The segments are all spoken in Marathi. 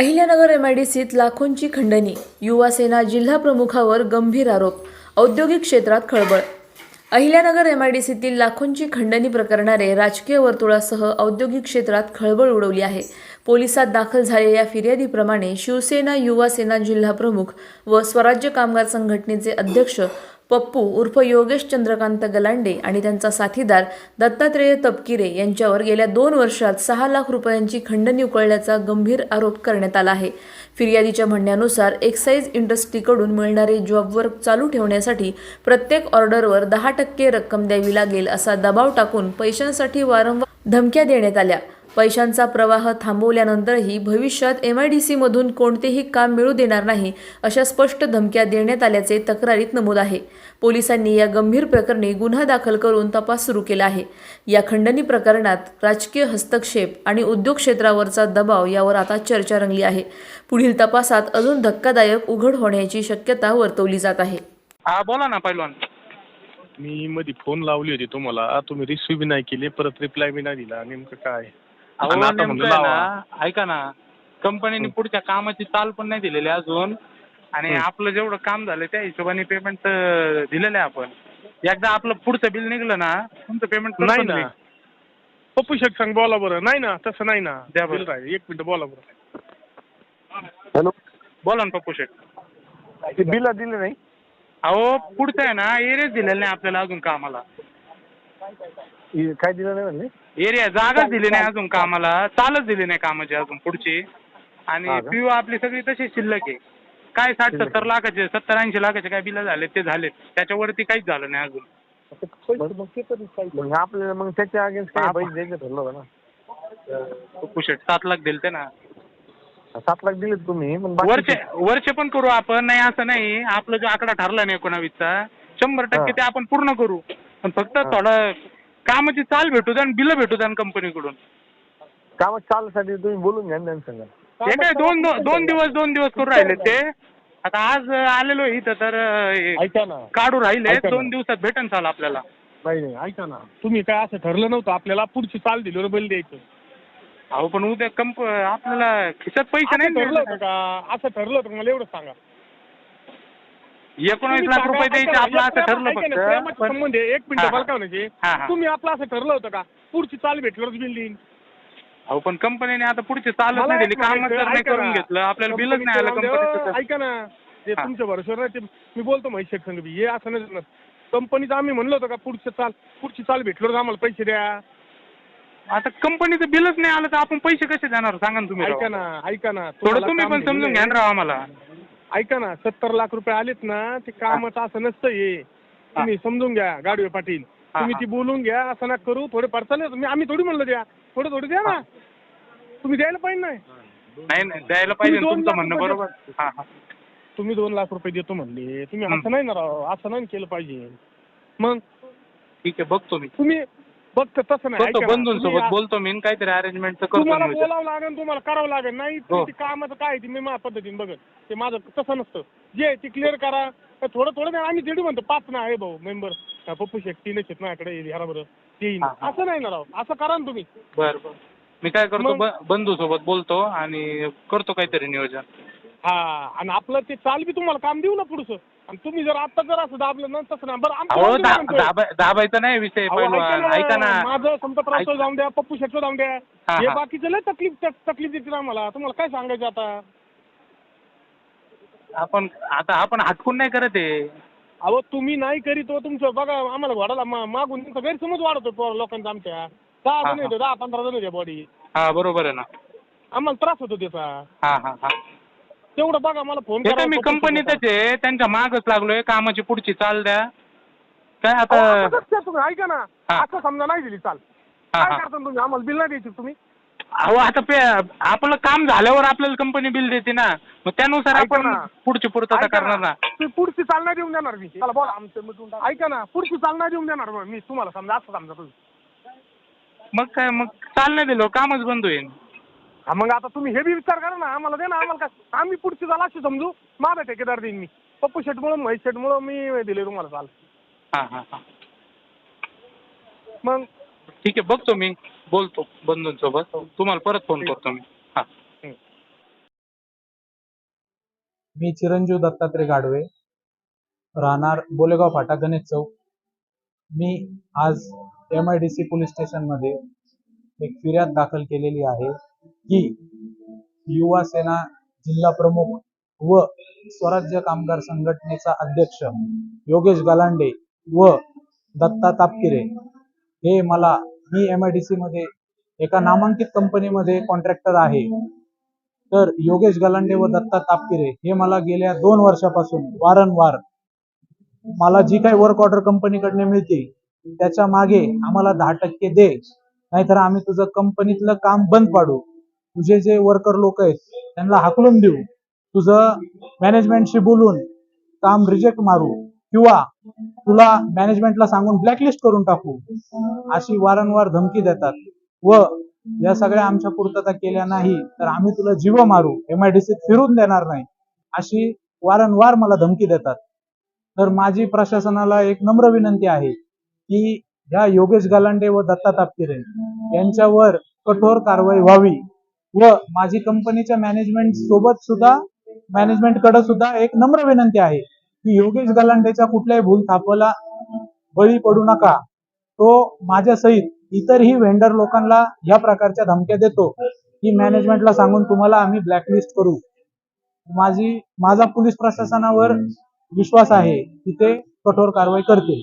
अहिल्यानगर एमआयडीसीत लाखोंची खंडणी. युवासेना जिल्हा प्रमुखावर गंभीर आरोप. औद्योगिक क्षेत्रात खळबळ. अहिल्यानगर एमआयडीसीतील लाखोंची खंडणी प्रकरणाने राजकीय वर्तुळासह औद्योगिक क्षेत्रात खळबळ उडवली आहे. पोलिसात दाखल झालेल्या फिर्यादीप्रमाणे शिवसेना युवा सेना जिल्हा प्रमुख व स्वराज्य कामगार संघटनेचे अध्यक्ष पप्पू उर्फ योगेश चंद्रकांत गलांडे आणि त्यांचा साथीदार दत्तात्रेय तपकिरे यांच्यावर गेल्या दोन वर्षात सहा लाख रुपयांची खंडणी उकळल्याचा गंभीर आरोप करण्यात आला आहे. फिर्यादीच्या म्हणण्यानुसार एक्साईज इंडस्ट्रीकडून मिळणारे जॉबवर चालू ठेवण्यासाठी प्रत्येक ऑर्डरवर दहा टक्के रक्कम द्यावी लागेल असा दबाव टाकून पैशांसाठी वारंवार धमक्या देण्यात आल्या. पैशांचा प्रवाह थांबवल्यानंतरही भविष्यात एम आय डी सीमधून कोणतेही काम मिळू देणार नाही अशा स्पष्ट धमक्या देण्यात आल्याचे तक्रारीत नमूद आहे. पोलिसांनी या गंभीर प्रकरणी गुन्हा दाखल करून तपास सुरू केला आहे. या खंडणी प्रकरणात राजकीय हस्तक्षेप आणि उद्योग क्षेत्रावरचा दबाव यावर आता चर्चा रंगली आहे. पुढील तपासात अजून धक्कादायक उघड होण्याची शक्यता वर्तवली जात आहे. हा बोला ना पैलवान. मी मध्ये फोन लावली होती तुम्हाला. तुम्ही रिसिव्ह बी नाही केली परत रिप्लाय बी नाही दिला. नेमकं काय? अहो आणि आता नेमकं म्हणलं आहे लावा. ना ऐका ना कंपनीने पुढच्या कामाची चाल पण नाही दिलेली अजून. आणि आपलं जेवढं काम झालं त्या हिशोबाने पेमेंट दिलेलं आहे आपण. एकदा आपलं पुढचं बिल निघलं ना तुमचं पेमेंट नाही ना पप्पू शेख सांग बोला बरं. नाही ना तसं नाही ना. द्या बरं. बिल राहील. एक मिनिट बोला बरं. हॅलो. बोला ना पप्पू शेठ. ते बिल दिले नाही? अहो पुढचं आहे ना एरियाच दिलेलं नाही आपल्याला अजून कामाला. काय दिलं नाही म्हणले? एरिया जागाच दिली नाही अजून कामाला. चालच दिली नाही कामाची अजून पुढची. आणि का? पीओ आपली सगळी तशी शिल्लक आहे. काय साठ सत्तर लाखाचे सत्तर ऐंशी लाखाचे काय बिलं झाले ते झालेत त्याच्यावरती काहीच झालं नाही अजून. मग मग आपल्याला मग त्याच्या अगेन्स्ट काय. पैसे द्यायचं ठरलं होतं ना. पप्पू शेठ सात लाख दिले ते ना. सात लाख दिले तुम्ही पण वरचे वरचे पण करू आपण नाही असं नाही. आपलं जो आकडा ठरला नाही एकोणावीसचा शंभर टक्के हा. ते आपण पूर्ण करू. पण फक्त थोडं कामाची चाल भेटू द्या आणि बिलं भेटू द्या कंपनीकडून. कामात चालसाठी तुम्ही बोलून घ्या ना त्यांच्या. हे काय दोन दोन दिवस दोन दिवस करू राहिले ते. आता आज आलेलो इथं तर अं, ऐका ना. काढू राहिले. ऐका ना. दोन दिवसात भेटन चाल आपल्याला. नाही नाही ऐका ना. तुम्ही काय असं ठरलं नव्हतं आपल्याला पुढची चाल दिली बिल द्यायचं. अहो पण उद्या कंप आपल्याला खिशात पैसे असं नाही ठरलं होतं मिळणार. का? असं ठरलं होतं? मला एवढं सांगा. एकोणीस लाख रुपये द्यायचे आपलं असं ठरलं फक्त पण- संबंध आहे एक हा, मिनिट हा. हा, हा. तुम्ही आपलं असं ठरलं होतं का पुढची चाल भेटल्यावरच बिल देईन अहो पण कंपनीने आता पुढची मला नाही एक कामच म्हणायचं, जर नाही ऐका करून ना. घेतलं आपल्याला बिलच नाही आलं कंपनीचं कंपनीचं नाव तर. ऐका ना ते हा. तुमच्या भरोश्यावर नाही ते मी बोलतो महेश शेख संघ हे असं नाही जमत. कंपनीचं आम्ही म्हणलो होतो का पुढची चाल पुढची चाल भेटल्यावर आम्हाला पैसे द्या आता कंपनीचं बिलच नाही आलं तर आपण पैसे कसे देणार सांगा ना तुम्ही ऐका राव. ना ऐका ना थोडं तुम्हाला तुम्ही काम पण समजून घ्या. ना राव आम्हाला ऐका ना सत्तर लाख रुपये आलेत ना ते कामाचं असं नसतं हे. तुम्ही समजून घ्या गाडवे पाटील. तुम्ही. ती बोलून घ्या असं ना करू थोडे चालेल. तुम्ही आम्ही थोडी म्हणलं द्या. थोडं थोडं द्या ना. तुम्ही द्यायला पाहिजे नाही. नाही नाही द्यायला पाहिजे ना तुमचं म्हणणं बरोबर. हा हा. तुम्ही दोन लाख रुपये देतो म्हणले. तुम्ही. असं नाही ना राव असं नाही केलं पाहिजे. मग? ठीक आहे बघतो मी. तुम्ही फक्त तसं नाही करतो ऐका ना, बंधूंसोबत तुम्ही आ- बोलतो मी आणि काहीतरी अरेंजमेंट करतो तुम्हाला. बोलावं लागेल तुम्हाला करावं लागेल. नाही हो. ते कामाचं काय ते मी माझ्या पद्धतीने बघत ते माझं तसं नसतं. जे आहे ते क्लिअर करा. तर थोडं थोडं नाही आम्ही दीड म्हणतो पाच ना आहे भाऊ मेंबर पप्पू शेख तीनच आहेत माझ्याकडे ह्या बरं. तीन हा, हा. असं नाही ना राव. असं करा ना तुम्ही. बरं बरं. मी काय करतो मग- ब- बंधूसोबत बोलतो आणि करतो काहीतरी नियोजन. हा आणि आपलं ते चाल बी तुम्हाला काम देऊ ना पुढचं. आणि तुम्ही जर आता जर असं दाबलं ना तसं ना बरं आमचं अहो जाऊ दे दा- म्हणतोय. दाबा- दाबायचा नाही विषय अहो, ऐका ना माझं समजा जाऊन द्या पप्पू शेटचं जाऊन द्या. हा, हे हा. बाकीचं लय तकलीफ तक- तकलीफ देते ना मला तुम्हाला काय सांगायचं आता? आपण आता आपण हटकून नाही करत आहे अहो तुम्ही नाही करीत हो तुमचं. बघा आम्हाला घोडाला मा- मागून तुमचा गैरसमज वाढतो पोर लोकांचा आमच्या. दहा हा, जण येते दहा पंधरा जण येते बॉडी हा बरोबर आहे ना. आम्हाला त्रास होतो त्याचा. हा हा हा. तेवढं बघा मला फोन काय मी कंपनीतच. आहे. त्यांच्या मागच लागलोय. कामाची पुढची चाल द्या. काय अहो, आता तुम्ही? ऐका ना. हा. असं समजा नाही दिली चाल. हा, काय हा. करता तुम्ही? आम्हाला बिल नाही द्यायची तुम्ही. अहो आता पे आपलं काम झाल्यावर आपल्याला कंपनी बिल देते ना. मग त्यानुसार ऐका आपण ना. पुढची पूर्तता ऐका करणार ना. तुम्ही पुढची चाल नाही देऊन देणार मी. चला बोला. आमचं मिटून टाका. ऐका ना. पुढची चाल नाही देऊन देणार मी. तुम्हाला समजा असं समजा तुम्ही. मग काय? मग चाल नाही दिलं. कामच बंद होईल हा मग आता तुम्ही हे बी विचार करा ना आम्हाला दे ना आम्हाला काय आम्ही पुढची चाल अशी समजू. माझा ठेकेदार देईन मी. पप्पू शेटमुळं महेश शेटमुळं मी दिले तुम्हाला चाल. हा हा हा. मग? ठीक आहे बघतो मी. बोलतो बंधूंसोबत. तुम्हाला परत फोन करतो मी. हा. मी चिरंजीव दत्तात्रय गाडवे राहणार बोलेगाव फाटा गणेश चौक. मी आज M I D C police स्टेशनमध्ये एक फिर्याद दाखल केलेली आहे. की युवा सेना जिल्हा प्रमुख व स्वराज्य कामगार संघटनेचा अध्यक्ष योगेश गलांडे व दत्ता तापकिरे हे मला मी एम आय डी सी मध्ये एका नामांकित कंपनीमध्ये कॉन्ट्रॅक्टर आहे. तर योगेश गलांडे व दत्ता तापकिरे हे मला गेल्या दोन वर्षापासून वारंवार मला जी काही वर्क ऑर्डर कंपनीकडनं मिळते त्याच्यामागे आम्हाला दहा टक्के दे नाहीतर आम्ही तुझं कंपनीतलं काम बंद पाडू. तुझे जे वर्कर लोक आहेत त्यांना हाकलून देऊ. तुझं मॅनेजमेंटशी बोलून काम रिजेक्ट मारू. किंवा तुला मॅनेजमेंटला सांगून ब्लॅकलिस्ट करून टाकू. अशी वारंवार धमकी देतात. व या सगळ्या आमच्या पूर्तता केल्या नाही तर आम्ही तुला जीव मारू. एमआयडीसीत फिरून देणार नाही. अशी वारंवार मला धमकी देतात. तर माझी प्रशासनाला एक नम्र विनंती आहे की या योगेश गलांडे व दत्ता तापकिरे यांच्यावर कठोर कारवाई व्हावी. व माझी कंपनीच्या मॅनेजमेंट सोबत सुद्धा मॅनेजमेंटकडे सुद्धा एक नम्र विनंती आहे की योगेश गलांडेच्या कुठल्याही भूल थापाला बळी पडू नका. तो माझ्या सहित इतरही व्हेंडर लोकांना या प्रकारच्या धमक्या देतो की मॅनेजमेंटला सांगून तुम्हाला आम्ही ब्लॅकलिस्ट करू. माझी माझा पोलीस प्रशासनावर विश्वास आहे की ते कठोर कारवाई करतील.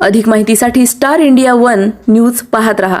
अधिक माहितीसाठी स्टार इंडिया वन न्यूज पाहत रहा.